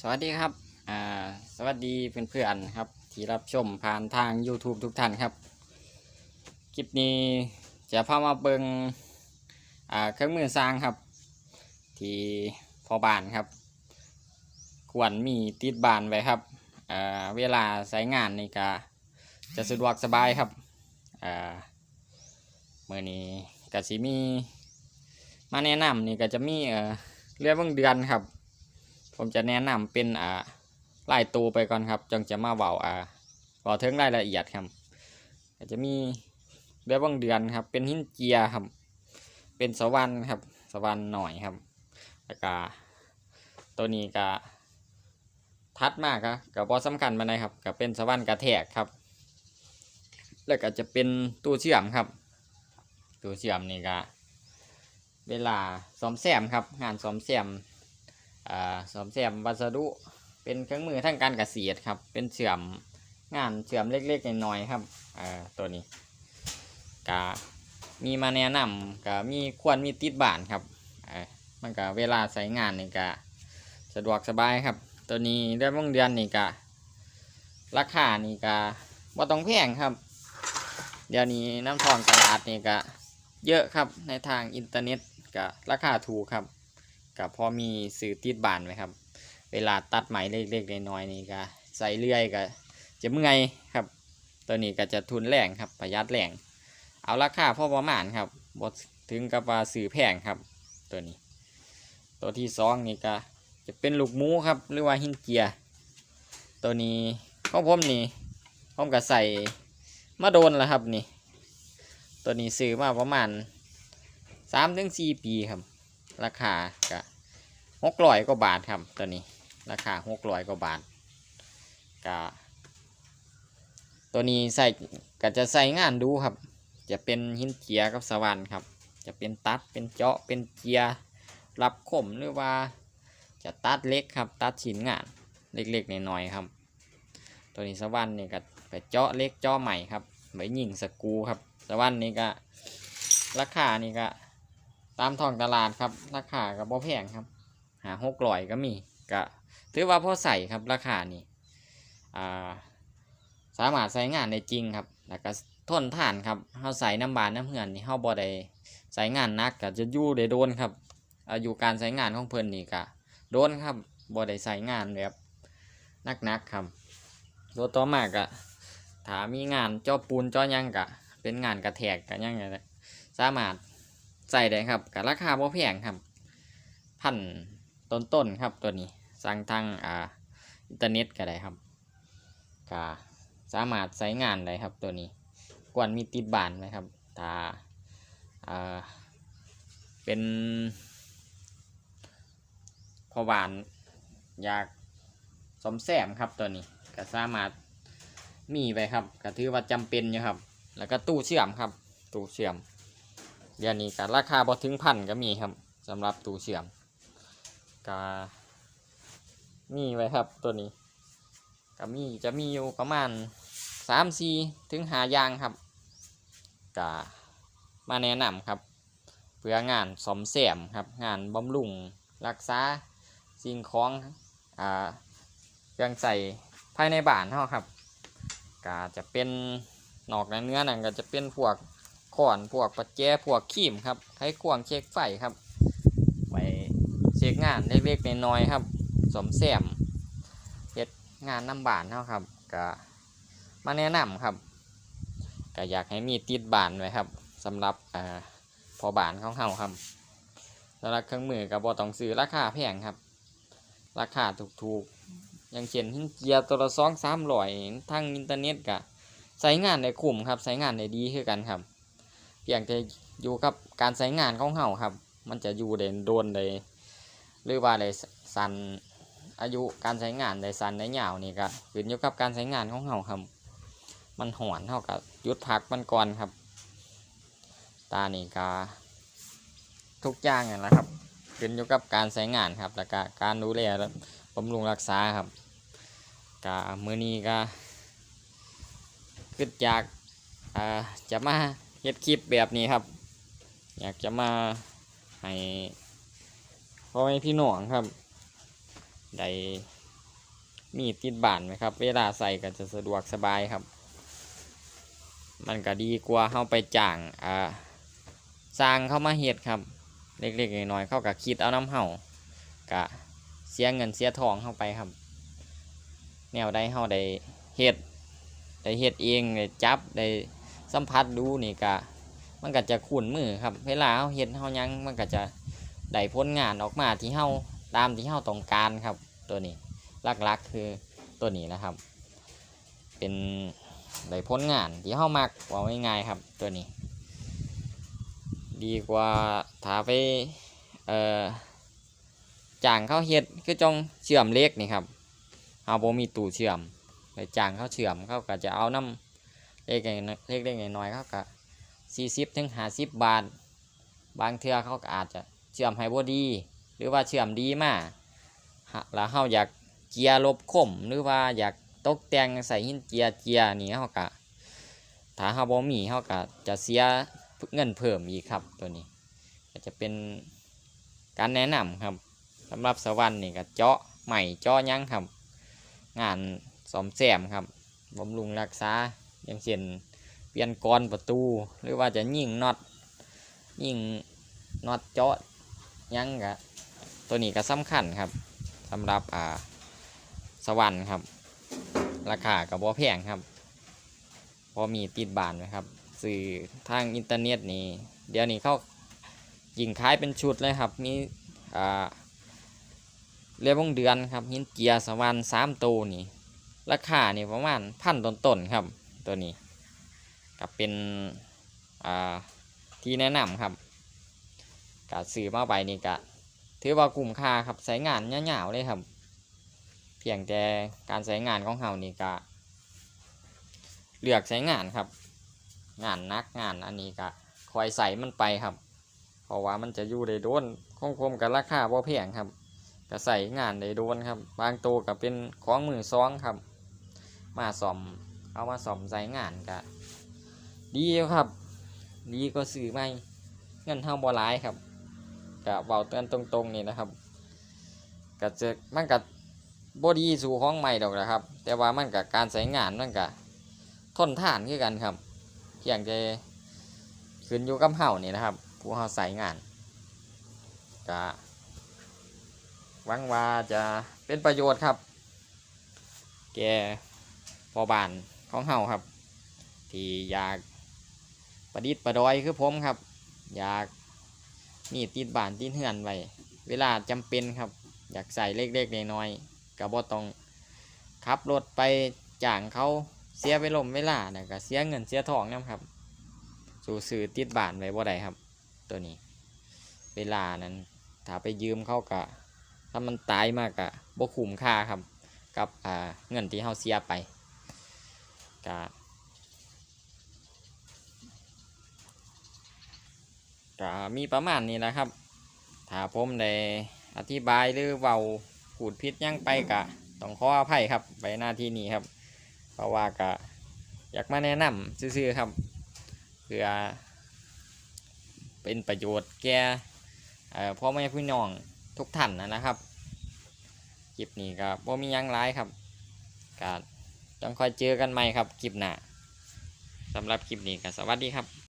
สวัสดีครับ อ่า สวัสดีเพื่อนๆครับ ที่รับชมผ่านทาง YouTube ทุกท่านครับ คลิปนี้จะพามาเบิงอ่า เครื่องมือสร้างครับ ที่พอบานครับ ควรมีติดบานไว้ครับ อ่า เวลาใช้งานนี่ก็จะสะดวกสบายครับ อ่าเมื่อนี้ก็สิมี มาแนะนำนี่ก็จะมี เอ่อเรื่องเบิ่งเดือนครับ ผมจะแนะนำเป็นอ่าลายตูไปก่อนครับจังจะมาเบาอ่าเบาถึงรายละเอียดครับก็จะมีเรื่อบิ่งเดือนครับ เป็นหินเจียครับ เป็นสวรรค์ครับ สวรรค์หน่อยครับแล้วก็ตัวนี้ก็ทัดมากครับกับบอสำคัญมาเลยครับก็เป็นสวรรค์กระแทกครับ แล้วก็จะเป็นตู้เชื่อมครับ ตู้เชื่อมนี่ก็เวลาซ่อมแซมครับ งานซ่อมแซม อ่าซ่อมแซมวัสดุ เป็นเครื่องมือทางการเกษตรครับ เป็นเชื่อมงานเชื่อมเล็กๆน้อยๆครับอ่าตัวนี้ก็มีมาแนะนำก็มีควรมีติดบ้านครับอ่ามันก็เวลาใช้งานนี่ก็สะดวกสบายครับ ตัวนี้เดืองเดือนนี่ก็ราคานี่ก็บ่ต้องแพงครับ เดี๋ยวนี้น้ำทองตลาดนี่ก็เยอะครับในทางอินเทอร์เน็ตกับราคาถูกครับ กับพอมีสื่อติดบานไว้ครับ เวลาตัดไหมเล็กๆน้อยๆนี่ก็ใส่เลื่อยก็จะเมื่อยครับ ตัวนี้ก็จะทุนแรงครับประหยัดแรงเอาราคาพอประมาณครับบดถึงกับว่าสื่อแพงครับ ตัวนี้ ตัวที่สองนี่ก็จะเป็นลูกหมูครับหรือว่าหินเจียตัวนี้ของผมนี่ผมก็ใส่มาโดนแล้วครับนี่ ตัวนี้ซื้อมาประมาณสามถึงสี่ปีครับ ราคาก็หกร้อยกว่าบาทครับตัวนี้ ราคาหกร้อยกว่าบาทก็ตัวนี้ใส่ก็จะใส่งานดูครับ จะเป็นหินเจียกับสวรรค์ครับ จะเป็นตัดเป็นเจาะเป็นเจียรับคมหรือว่าจะตัดเล็กครับ ตัดชิ้นงานเล็กๆน้อยๆครับ ตัวนี้สวรรค์นี่ก็ไปเจาะเล็กเจาะใหม่ครับไว้ยิงสกูครับสวรรค์นี่ก็ราคานี่ก็ ตามท้องตลาดครับ ราคาก็บ่แพงครับ หาหกร้อยก็มีก็ถือว่าพอใส่ครับราคานี่อ่าสามารถใช้งานได้จริงครับแล้วก็ทนทานครับเฮาใส่น้ำบานน้ำเหือนนี่เฮาบ่ได้ใช้งานนักก็จะยู่ได้โดนครับอายุการใช้งานของเพิ่นนี่ก็โดนครับบ่ได้ใช้งานแบบนักๆครับตัวต่อมาก็ถ้ามีงานเจ้าปูนเจ้ายังก็เป็นงานกระแทกก็ยังไงสามารถ ใส่ได้ครับก็ราคาบ่แพงครับพันต้นๆครับตัวนี้สั่งทางอ่าอินเทอร์เน็ตก็ได้ครับก็สามารถใช้งานได้ครับตัวนี้กวนมีติดบานไหมครับถ้าอ่าเป็นพอบานอยากสมแซมครับตัวนี้ก็สามารถมีไปครับก็ถือว่าจำเป็นอยู่ครับ แล้วก็ตู้เชื่อมครับ ตู้เชื่อม เดี๋ยวนี้ก็ราคาพอถึงพันก็มีครับสำหรับตู้เชื่อมก็มีไว้ครับตัวนี้ก็มีจะมีอยู่ประมาณสามสี่ถึงหาย่างครับก็มาแนะนำครับ เพื่องานสมแสมครับ งานบำรุงรักษาสิ่งของอ่าเครื่องใส่ภายในบ้านเฮาครับก็จะเป็นนอกนั้นเนื้อนั่นก็จะเป็นพวก ขอนพวกปัจแจพวกขีมครับไขควงเช็คไฟครับไปเช็คงานเล็กๆน้อยๆครับ สมแซมเฮ็ดงานน้ำบานเท่าครับก็มาแนะนำครับก็อยากให้มีติดบานไว้ครับสำหรับอพอบานของเฮาครับสำหรับเครื่องมือกับบอต้องซื้อราคาแพงครับ ราคาถูกๆ อย่างเช่นหินเจียตัวละสองสามร้อยทางอินเทอร์เน็ตก็ใช้งานได้คุ้มครับใช้งานได้ดีคือกันครับ เพียงแต่อยู่กับการใช้งานของเฮาครับ มันจะอยู่ได้โดนได้หรือว่าได้สันอายุการใช้งานได้สันได้ยาวนี่ก็ขึ้นอยู่กับการใช้งานของเฮาครับ มันหอนเท่ากับยุดพักมันก่อนครับ ตานี่ก็ทุกอย่างนั่แหละครับขึ้นอยู่กับการใช้งานครับ แล้วก็การดูแลและบำรุงรักษาครับก็มือนี้ก็ขึ้นจากจะมา เฮ็ดคลิปแบบนี้ครับ อยากจะมาให้พ่อแม่พี่น้องครับได้มีติดบานไหมครับ เวลาใส่ก็จะสะดวกสบายครับ มันก็ดีกว่าเข้าไปจ้างอ่าสร้างเข้ามาเฮ็ดครับ เล็กๆน้อยๆเข้าก็คิดเอาน้ำเห่ากะเสียเงินเสียทองเข้าไปครับ แนวใดเฮาได้เฮ็ดได้เฮ็ดเองได้จับได้ สัมผัสดูนี่กะมันก็จะคุ้นมือครับ เวลาเฮาเฮ็ดเฮายังมันก็จะได้ผลงานออกมาที่เฮาตามที่เฮาต้องการครับ ตัวนี้หลักๆคือตัวนี้นะครับ เป็นได้ผลงานที่เฮามักว่าง่ายๆครับ ตัวนี้ ดีกว่าถ้าไปเอ่อจ้างเขาเฮ็ดคือจองเชื่อมเล็กนี่ครับเฮาบ่มีตู้เชื่อมไปจ้างเขาเชื่อมเขาก็จะเอาน้ำ เล็กๆเล็กๆน้อยเขาก็สี่สิบถึงห้าสิบบาท บางเทือเขาก็อาจจะเชื่อมให้บ่ดี หรือว่าเชื่อมดีมากแล้วเขาอยากเจียร์ลบคมหรือว่าอยากตกแต่งใส่หินเจียเจียนี่เขาก็ถ้าเขาบ่มีเขาก็จะเสียเงินเพิ่มอีกครับตัวนี้ ก็จะเป็นการแนะนำครับสำหรับสวรรค์นี่ก็เจาะใหม่เจาะยั้งครับ งานสอมแซมครับบำรุงรักษา อย่างเช่นเปลี่ยนกรอนประตู หรือว่าจะยิงน็อตยิงน็อตเจาะยังกะตัวนี้ก็สำคัญครับสำหรับอ่าสวรรค์ครับ ราคากับบ่แพงครับ พอมีติดบานไหมครับ สื่อทางอินเทอร์เน็ตนี่เดี๋ยวนี้เขายิงขายเป็นชุดเลยครับ มีอ่าเรียกวงเดือนครับหินเจียร์สวรรค์สามตัวนี่ราคานี่ประมาณพันต้นๆครับ ตัวนี้กับเป็นอ่าที่แนะนำครับกาซื้อมาไปนี่กะถือว่าคุ้มค่าครับใช้งานยาๆเลยครับ เพียงแต่การใช้งานของเรานี่กะเลือกใช้งานครับ งานนักงานอันนี้กะคอยใส่มันไปครับ เพราะว่ามันจะอยู่ได้โดนคงคมกับราคาบ่แพงครับก็ใส่งานได้โดนครับ บางตัวก็เป็นของมือซองครับ มาซ่อม เอามาซ่อมใส่งานกะดีครับ ดีก็ซื้อไม่เงินเท่าบ่หลายครับกะเบาเตือนตรงๆนี่นะครับก็จะมันกับ่ดีสู่ของใหม่ดอกนะครับ แต่ว่ามันกับการใช้งานมันกะทนทานคือกันครับเพียงแต่ขึ้นอยู่กับเฮานี่นะครับ ผู้เฮาใส่งานกะหวังว่าจะเป็นประโยชน์ครับ แกพอบาน ของเฮาครับ ที่อยากประดิษฐ์ประดอยคือผมครับ อยากมีติดบ้านติดเฮือนไว้เวลาจำเป็นครับ อยากใส่เล็กๆน้อยๆก็บ่ต้องขับรถไปจ้างเขาเสียไปลมเวลานะก็เสียเงินเสียทองนะครับ สู่สื่อติดบ้านไว้บ่ได้ครับ ตัวนี้ เวลานั้นถ้าไปยืมเขาก็ถ้ามันตายมากก็บ่คุ้มค่าครับ กับอ่าเงินที่เขาเสียไป ก็ก็มีประมาณนี้แหละครับ ถ้าผมได้อธิบายหรือเว้าพูดผิดหยังไปกะต้องขออภัยครับไปหน้าที่นี้ครับ เพราะว่ากะอยากมาแนะนำซื่อๆครับ เพื่อเป็นประโยชน์แก่พ่อแม่พี่น้องทุกท่านนะครับคลิปนี้ก็บ่มียังร้ายครับก็ต้ จงคอยเจอกันใหม่ครับคลิปหน้าสำหรับคลิปนี้ก็สวัสดีครับ